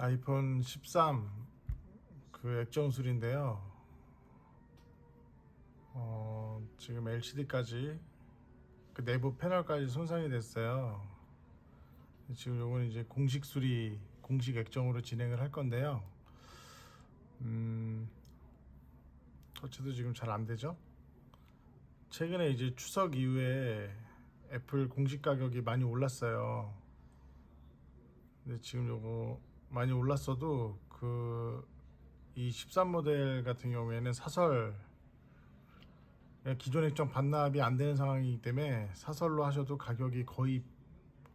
아이폰 13 그 액정술인데요. 어, 지금 LCD까지 그 내부 패널까지 손상이 됐어요. 지금 요건 이제 공식 수리, 공식 액정으로 진행을 할 건데요. 음, 터치도 지금 잘 안 되죠? 최근에 이제 추석 이후에 애플 공식 가격이 많이 올랐어요. 근데 지금 요거 많이 올랐어도 그 이 13 모델 같은 경우에는 사설 기존 액정 반납이 안 되는 상황이기 때문에 사설로 하셔도 가격이 거의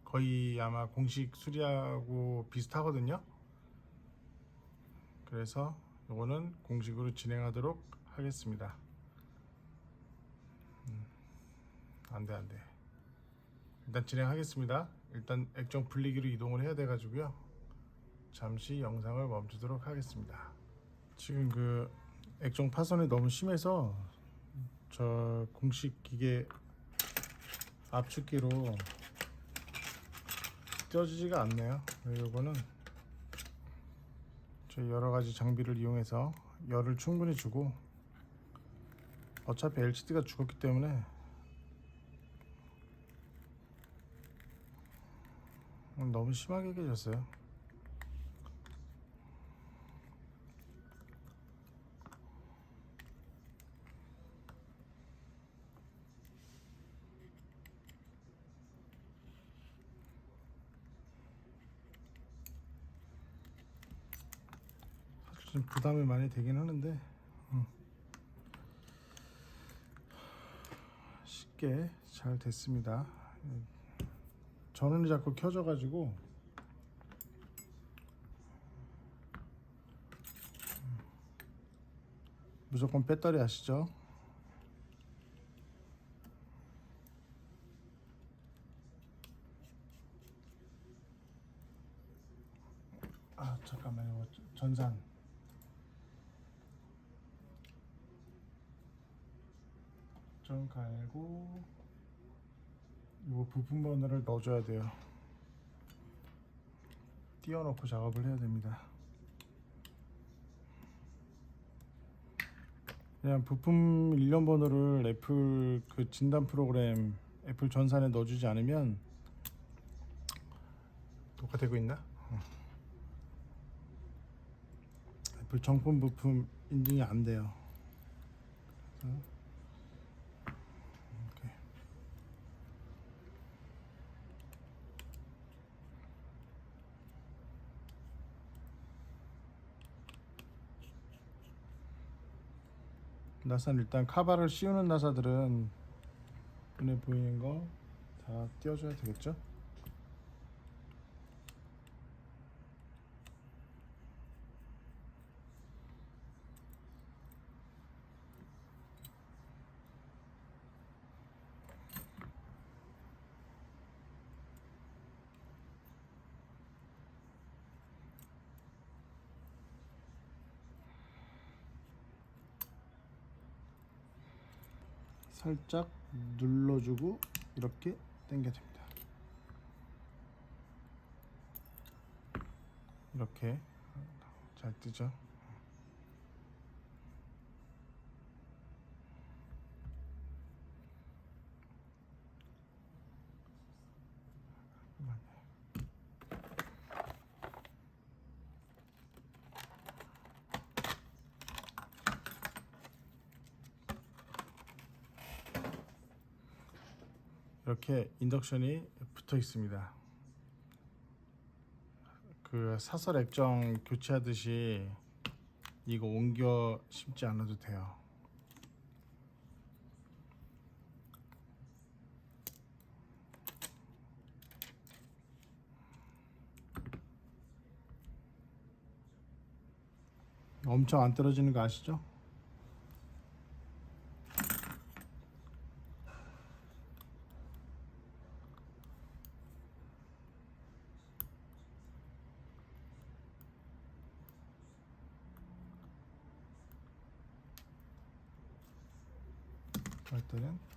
거의 아마 공식 수리하고 비슷하거든요. 그래서 요거는 공식으로 진행하도록 하겠습니다. 음, 안돼 안돼. 일단 진행하겠습니다. 일단 액정 분리기로 이동을 해야 돼 가지고요. 잠시 영상을 멈추도록 하겠습니다. 지금 그 액정 파손이 너무 심해서 저 공식 기계 압축기로 떼어지지가 않네요. 이거는 저희 여러 가지 장비를 이용해서 열을 충분히 주고 어차피 LCD가 죽었기 때문에 너무 심하게 깨졌어요. 좀 부담이 많이 되긴 하는데 음. 쉽게 잘 됐습니다. 전원이 자꾸 켜져 가지고 무조건 배터리 아시죠? 아 잠깐만요 전산 좀 갈고 이거 부품 번호를 넣어줘야 돼요 띄워놓고 작업을 해야 됩니다 그냥 부품 일련 번호를 애플 그 진단 프로그램 애플 전산에 넣어주지 않으면 녹화되고 있나? 어. 애플 정품 부품 인증이 안 돼요. 그래서 이렇게. 나사는 일단 카바를 씌우는 나사들은 눈에 보이는 거 다 띄워줘야 되겠죠? 살짝 눌러주고 이렇게 당겨 됩니다. 이렇게 잘 뜨죠. 이렇게 인덕션이 붙어 있습니다. 그 사설 액정 교체하듯이 이거 옮겨 심지 않아도 돼요. 엄청 안 떨어지는 거 아시죠? 할 때는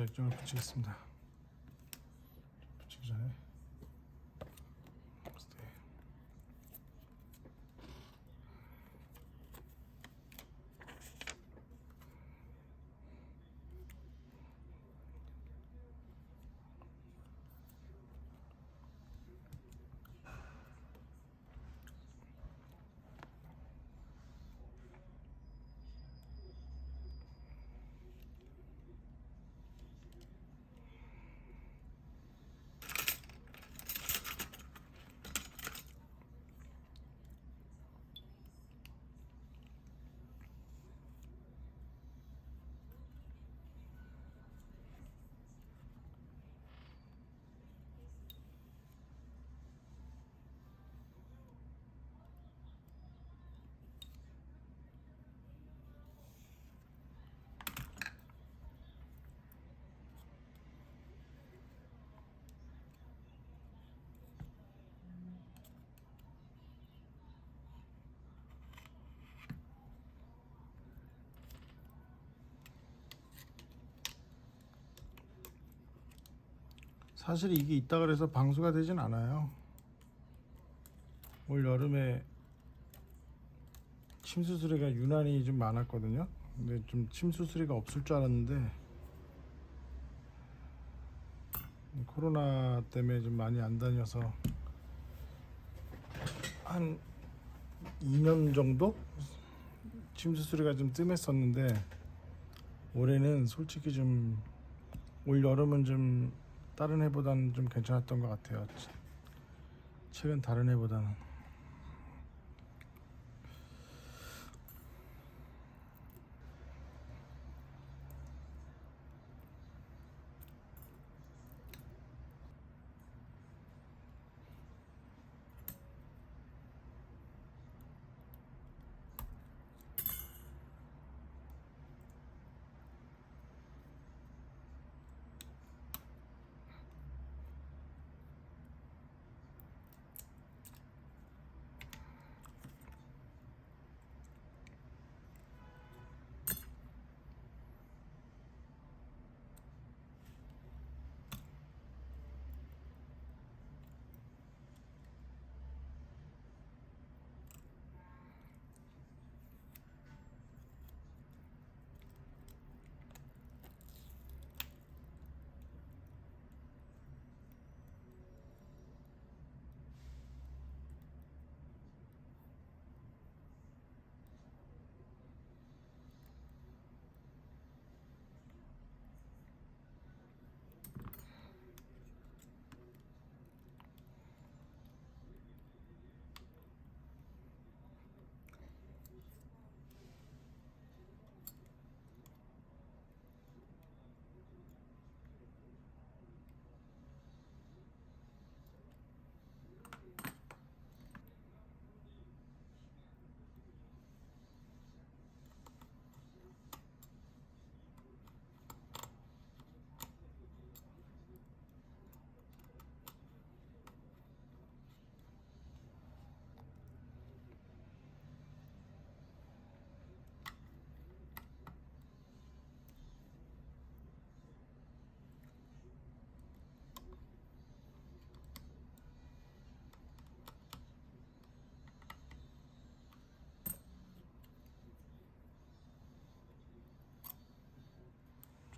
액정을 붙이겠습니다. 사실 이게 있다 그래서 방수가 되진 않아요. 올 여름에 침수 수리가 유난히 좀 많았거든요. 근데 좀 침수 수리가 없을 줄 알았는데 코로나 때문에 좀 많이 안 다녀서 한 2년 정도 침수 수리가 좀 뜸했었는데 올해는 솔직히 좀 올 여름은 좀 다른 해보다는 좀 괜찮았던 것 같아요. 최근 다른 해보다는.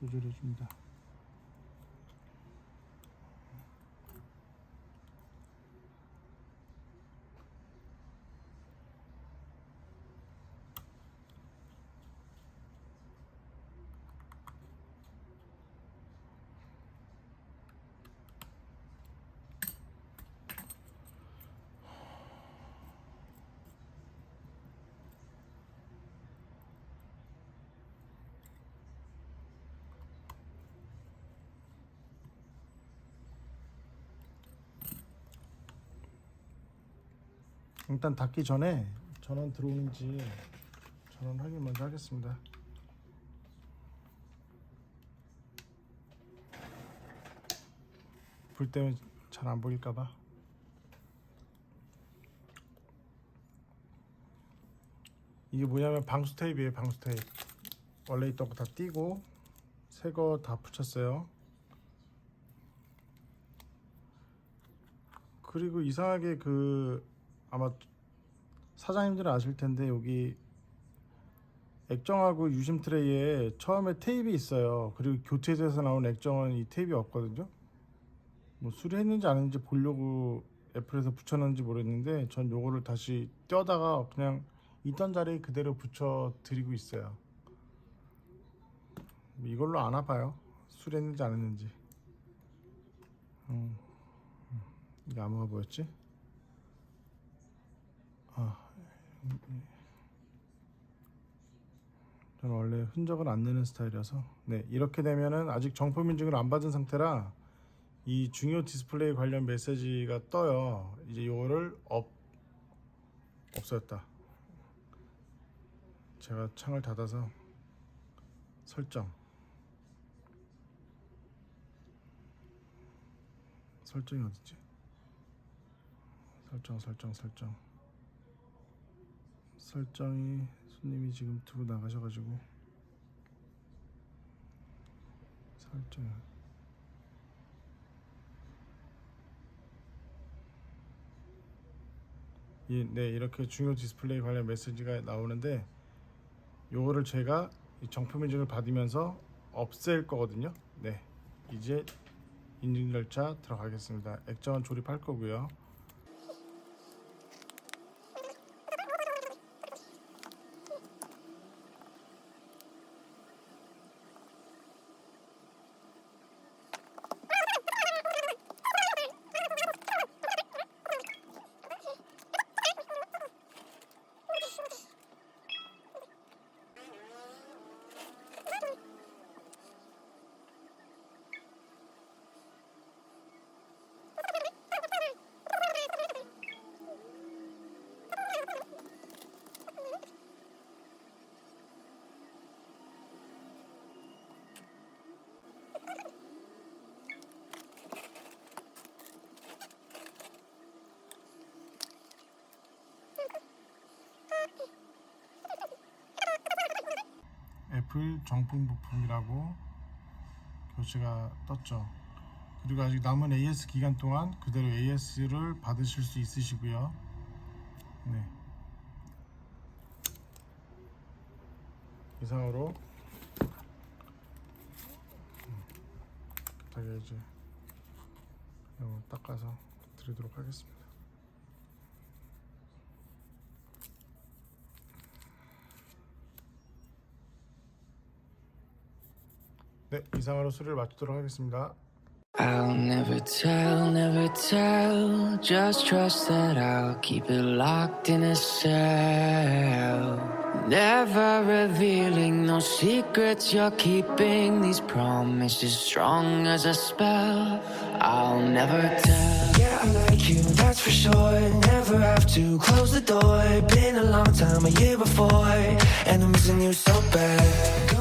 조절해 줍니다. 일단 닫기 전에 전원 들어오는지 전원 확인 먼저 하겠습니다. 불 때문에 잘 안 보일까봐. 이게 뭐냐면 방수 테이프예요, 방수 테이프. 원래 있던 거 다 띄고 새 거 다 붙였어요. 그리고 이상하게 그 아마 사장님들은 아실 텐데 여기 액정하고 유심 트레이에 처음에 테이프 있어요. 그리고 교체돼서 나온 액정은 이 테이프 없거든요. 뭐 수리했는지 안 했는지 보려고 애플에서 붙여놨는지 모르겠는데 전 요거를 다시 떼다가 그냥 있던 자리에 그대로 붙여 드리고 있어요. 뭐 이걸로 안 아파요. 수리했는지 안 했는지. 음, 음. 이게 암호가 뭐였지? 아, 저는 원래 흔적을 안 내는 스타일이라서 네 이렇게 되면은 아직 정품 인증을 안 받은 상태라 이 중요 디스플레이 관련 메시지가 떠요. 이제 요거를 업 없어졌다. 제가 창을 닫아서 설정 설정이 어딨지? 설정 설정 설정 설정이 손님이 지금 두고 나가셔가지고 설정. 이, 네 이렇게 중요 디스플레이 관련 메시지가 나오는데 요거를 제가 이 정품 인증을 받으면서 없앨 거거든요. 네 이제 인증 절차 들어가겠습니다. 액정은 조립할 거고요 애플 정품 부품이라고 교체가 떴죠. 그리고 아직 남은 AS 기간 동안 그대로 AS를 받으실 수 있으시고요. 네. 이상으로 깨끗하게 이제 이거 닦아서 드리도록 하겠습니다. 네, 이상으로 수리를 마치도록 하겠습니다. I'll never tell, never tell. Just trust that I'll keep it locked in a cell. Never revealing no secrets you're keeping. These promises strong as a spell. I'll never tell. Yeah, I like you, that's for sure. Never have to close the door. Been a long time, a year before, and I'm missing you so bad.